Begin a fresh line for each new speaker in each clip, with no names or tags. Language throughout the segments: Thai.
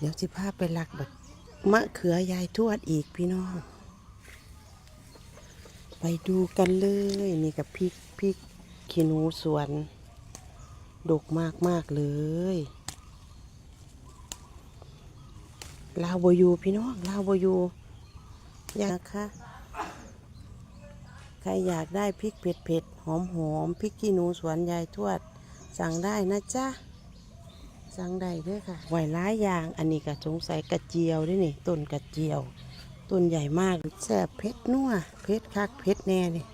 เดี๋ยวสิพาไปลักแบบมะเขือยายทวดอีกพี่น้อง ไปดูกันเลย นี่กับพริกพริกขี้หนูสวน ดกมากมากเลยลาวบอยูพี่น้องลาวบอยูอยากนะคะใครอยากได้พริกเผ็ดเผ็ดหอมหอมพริกขี้หนูสวนยายทวด สั่งได้นะจ๊ะ สั่งได้ด้วยค่ะไหวร้ายอย่าง อันนี้ก็สงสัยกระเจียวด้วยนี่ต้นกระเจียวต้นใหญ่มากแซ่บเผ็ดนัวเผ็ดคักเผ็ดแน่นี่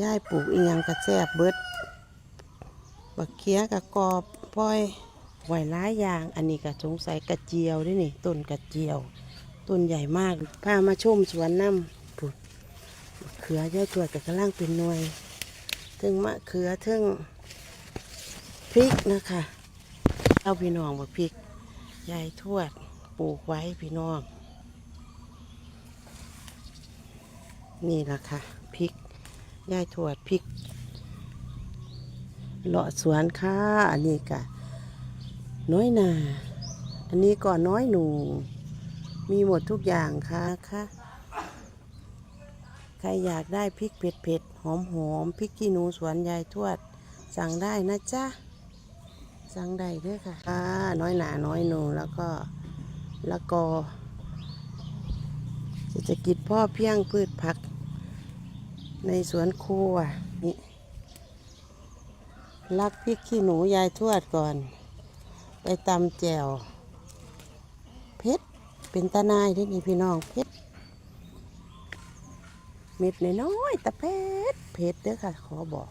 ย่ายปลูกอีหยังกระแซ่บเบิดบักเคี้ยกระกอบปล่อยไหวร้ายอย่าง อันนี้ก็สงสัยกระเจียวด้วยนี่ต้นกระเจียวต้นใหญ่มากพามาชมสวนน้ำผุดเขือย่ายตรวจกับกระล่างเป็นหน่วยถึงมะเขือถึง พริกนะคะเอาพี่น้องมาพริกยายทวดปลูกไว้พี่น้อง นี่แหละค่ะพริกยายทวดพริกเลาะสวนค่ะอันนี้กะน้อยนาอันนี้ก็น้อยหนู มีหมดทุกอย่างค่ะค่ะใครอยากได้พริกเผ็ดเผ็ดหอมหอมๆพริกขี้หนูสวนยายทวด สั่งได้นะจ๊ะ สั่งได้ด้วยค่ะอ่าน้อยหนาน้อยหนูแล้วก็ล้วก็เศรษฐกิจพ่อเพียงพืชผัก ในสวนครัวนี่ลักพริกขี้หนูยายทวดก่อน ไปตำแจ่วเพชรเป็นตาหนายเด้นี่พี่น้องเพชรเม็ดน้อยๆแต่เพชรเพชรเด้อค่ะ ขอบอก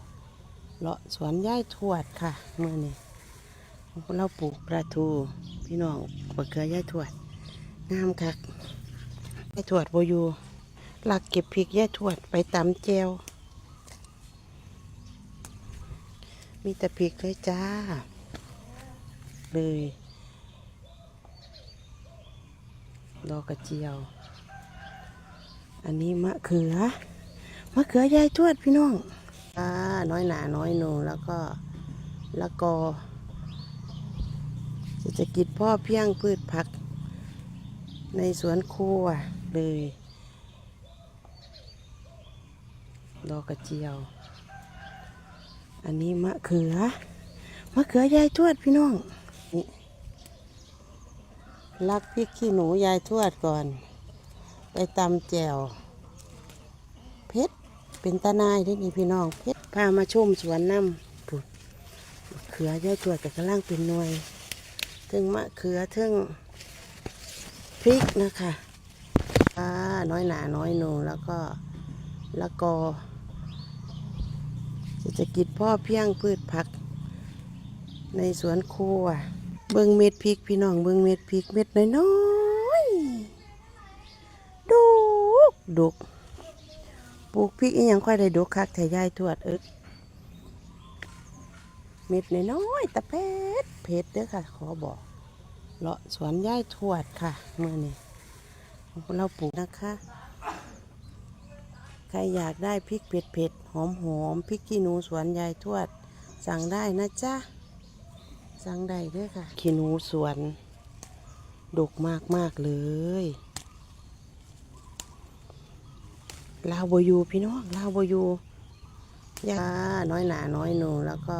เลาะสวนย่ายทวดค่ะเมื่อนี้ เราปลูกปลาทู พี่น้องบักเขือย่ายทวดงามคักย่ายทวดโบยูหลักเก็บพริกย่ายทวดไปตำแจวมีแต่พริกเลยจ้า เลยดอกกระเจียว อันนี้มะเขือ มะเขือยายทวดพี่น้องอ่าน้อยหนาน้อยหนูแล้วก็ล้วก็เศรษฐกิจพ่อเพียงพืชผัก ในสวนครัวเลย ดอกกระเจียว อันนี้มะเขือ มะเขือยายทวดพี่น้องนี่ลักพริกขี้หนูยายทวดก่อน ไปตำแจ่วเพชรเป็นตาหนายเด้นี่พี่น้องเพชรพามาชมสวนน้ำผุดมะเขือย่อยตรวจกับกระล่างเป็นหน่วย ถึงมะเขือถึงพริกนะคะอ่าน้อยหนาน้อยหนูแล้วก็ล้วก็เศรษฐกิจพ่อเพียงพืชผัก ในสวนครัว เบิงเม็ดพริกพี่น้องเบิงเม็ดพริกเม็ดน้อยๆดุกดุกปลูกพริกอีหยังค่อยได้ดุกคักแต่ยายทวดเอิก เม็ดน้อยๆแต่เพชรเพชรเด้อค่ะ ขอบอกเลาะสวนย่ายทวดค่ะเมื่อนี้เราปลูกนะคะ ใครอยากได้พริกเผ็ดเผ็ดหอมหอมๆพริกขี้หนูสวนยายทวด สั่งได้นะจ๊ะ สั่งได้ด้วยค่ะ ขี้หนูสวนดกมากมากๆเลยลาวบอยูพี่น้องลาวบอยูยาน้อยหนาน้อยหนูแล้วก็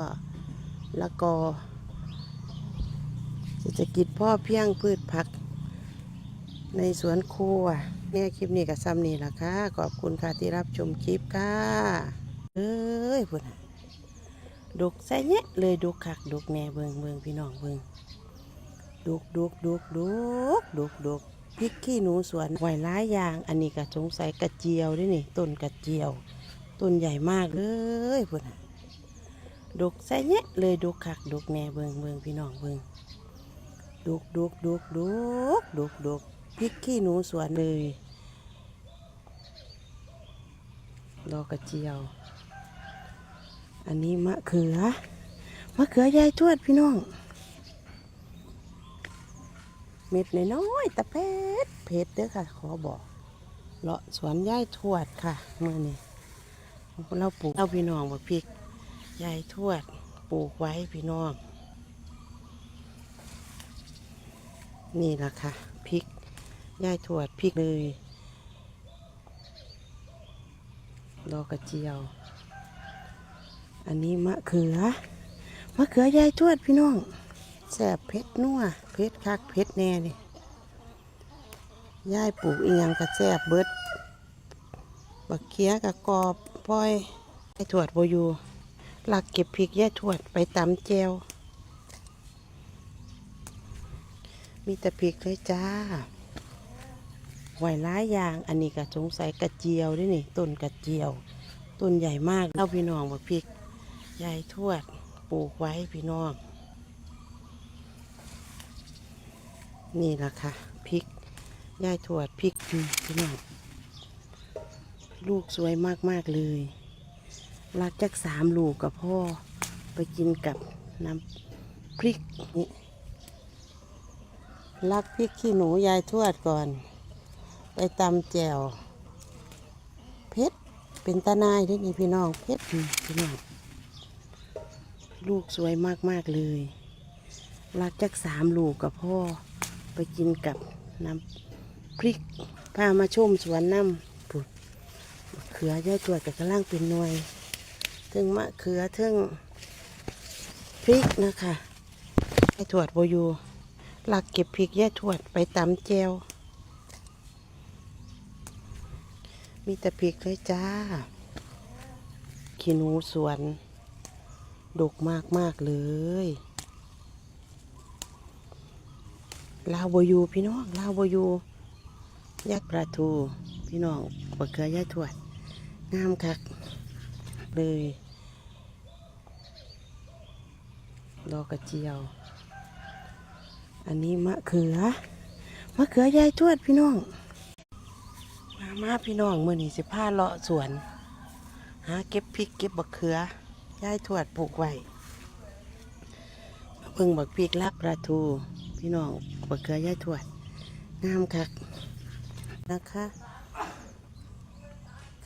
ล้วก็เศรษฐกิจพ่อเพียงพืชผัก ในสวนครัวเนี่ยคลิปนี้กับซ้ำนี่แหละค่ะ ขอบคุณค่ะที่รับชมคลิปค่ะเอ้ยพุ่นดุกใส่เนี้ยเลยดุกคักดุกแน่เบิงเบิงพี่น้องเบิงดุกดุกดุกดุกดุกดุกพริกขี้หนูสวนไหวร้ายยาง อันนี้ก็สงสัยกระเจียวด้วยนี่ต้นกระเจียว ต้นใหญ่มากเลยพุ่น ดกใส่เนี้ยเลยดกคักดกแน่เบิงเบิงพี่น้องเบิงดกดกดกดกดกดกพริกขี้หนูสวนเลยดอกกระเจียว อันนี้มะเขือ มะเขือยายทวดพี่น้อง เม็ดน้อยๆแต่เพชรเพชรเด้อค่ะ ขอบอกเลาะสวนยายทวดค่ะเมื่อนี้เราปลูกเอาพี่น้องมาพริก ยายทวดปลูกไว้พี่น้อง นี่แหละค่ะพริกยายถวดพริกเลยดอกกระเจียว อันนี้มะเขือ มะเขือยายทวดพี่น้องแซ่บเผ็ดนัวเผ็ดคักเผ็ดแน่นี่ยายปลูกอียังกระแซ่บเบิดบักเขียกระกอบปล่อยยายทวดโบยู หลักเก็บพริกแยายทวดไปตำแจวมีแต่พริกเลยจ้าไหวร้ายอย่าง อันนี้ก็สงสัยกระเจียวด้วยนี่ต้นกระเจียว ต้นใหญ่มากเล่าพี่น้องว่าพริกยายทวดปลูกไว้พี่น้อง นี่แหละค่ะพริกยายทวดพริกพี่น้องลูกสวยมาก ๆ เลย รักจักสามลูกกับพ่อไปกินกับน้ำพริกนี่ลักพริกขี้หนูยายทวดก่อน ไปตำแจ่วเพชรเป็นตาหนายด้วยนี่พี่น้องเพชรพี่น้องลูกสวยมากๆเลยรักจักสามลูกกับพ่อไปกินกับน้ำพริกพามาชมสวนน้ำปุดเขือยายทวดกับกระล่างเป็นหน่วย ถึงมะเขือถึงพริกนะคะยายทวดโบยูหลักเก็บพริกแย่ถวดไปตำแจวมีแต่พริกเลยจ้า ขี้หนูสวน ดกมากมากเลยลาวโบยูพี่น้องลาวโบยูยักปลาทู พี่น้องบะเขือย่าถวดงามคัก เลย ดอกกระเจียว อันนี้มะเขือ มะเขือยายทวดพี่น้อง มามาพี่น้องเมื่อนี้สิพาเลาะสวน หาเก็บพริกเก็บบักเขือยายทวดปลูกไว้เพิ่งบักพริกลับปลาทู พี่น้องบักเขือยายทวดงามคักนะคะ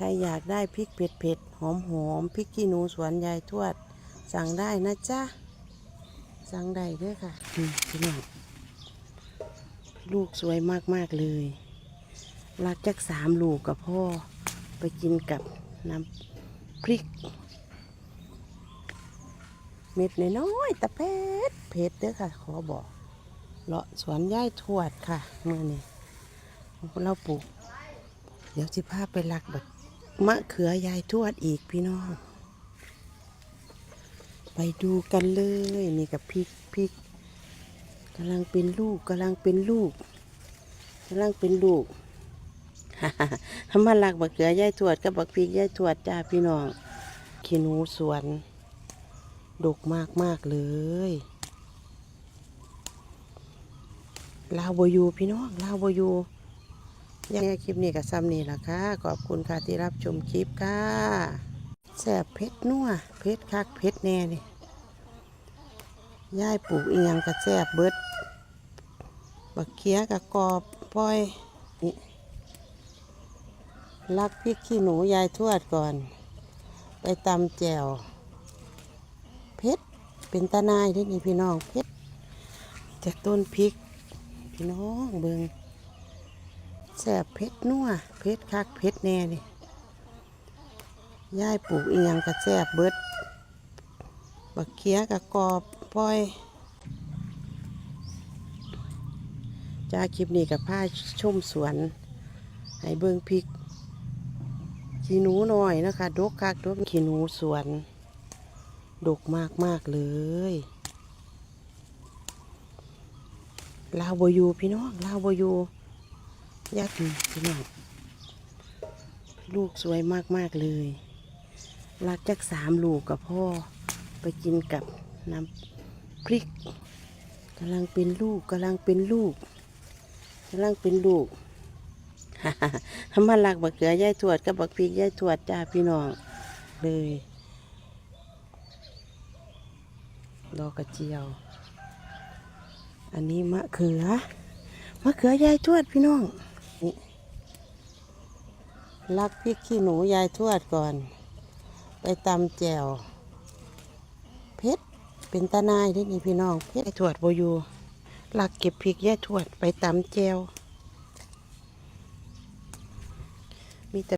รอยากได้พริกเผ็ดเผ็ดหอมหอมพริกขี้หนูสวนยายทวด สั่งได้นะจ๊ะ สั่งได้ด้วยค่ะอืมพี่น้องลูกสวยมากๆเลย รักจักสามลูกกับพ่อ ไปกินกับน้ำพริก เม็ดน้อยๆตะเพ็ดเผ็ดเด้อค่ะ ขอบอกเลาะสวนย่ายทวดค่ะเมื่อนี้เราปลูก เดี๋ยวสิพาไปลักแบบ มะเขือยายทวดอีกพี่น้อง ไปดูกันเลยนี่กับพริกพริกกำลังเป็นลูกกำลังเป็นลูกกำลังเป็นลูกทำมาลักบักเขือยายทวดกับบักพริกยายทวดจ้าพี่น้องขี้นูสวนดกมากมากเลยลาวบอยูพี่น้องลาวบอยู ยังไงคลิปนี้กับซ้ำนี่ละค่ะ ขอบคุณค่ะที่รับชมคลิปค่ะแซ่บเผ็ดนัวเผ็ดคักเผ็ดแน่นี่ยายปลูกอียงกระแซบเบิด บักเขียกระกอบปล่อยนี่ลักพริกขี้หนูยายทวดก่อน ไปตำแจ่วเพชรเป็นตาหนายด้วยนี่พี่น้องเพชรจากต้นพริก พี่น้องเบิง แซบเพชรนัวเพชรคักเพชรแน่นี่ยายปลูกอียังกระแซบเบิด บักเขียกระกอบปล่อยจ้าคลิปนี้กับผ้าชมสวน ให้เบิ่งพริก ขี้หนูหน่อยนะคะดกคักดกขี้หนูสวน ดกมากมากเลยลาวบอยูพี่น้องลาวบอยู ยักษ์พี่น้องลูกสวยมากมาก ๆ เลย รักจักสามลูกกับพ่อไปกินกับน้ำพริกกำลังเป็นลูกกำลังเป็นลูกกำลังเป็นลูกทำมาลักบักเขือยายทวดกับบักพริกยายทวดจ้าพี่น้องเลยดอกกระเจียว อันนี้มะเขือ มะเขือยายทวดพี่น้อง ลักพริกขี้หนูยายทวดก่อน ไปตำแจ่วเพชรเป็นตาหนายที่นี่พี่น้องเพชรไอ้ถวดโบยูลักเก็บพริกแย่ทวดไปตำแจวมีแต่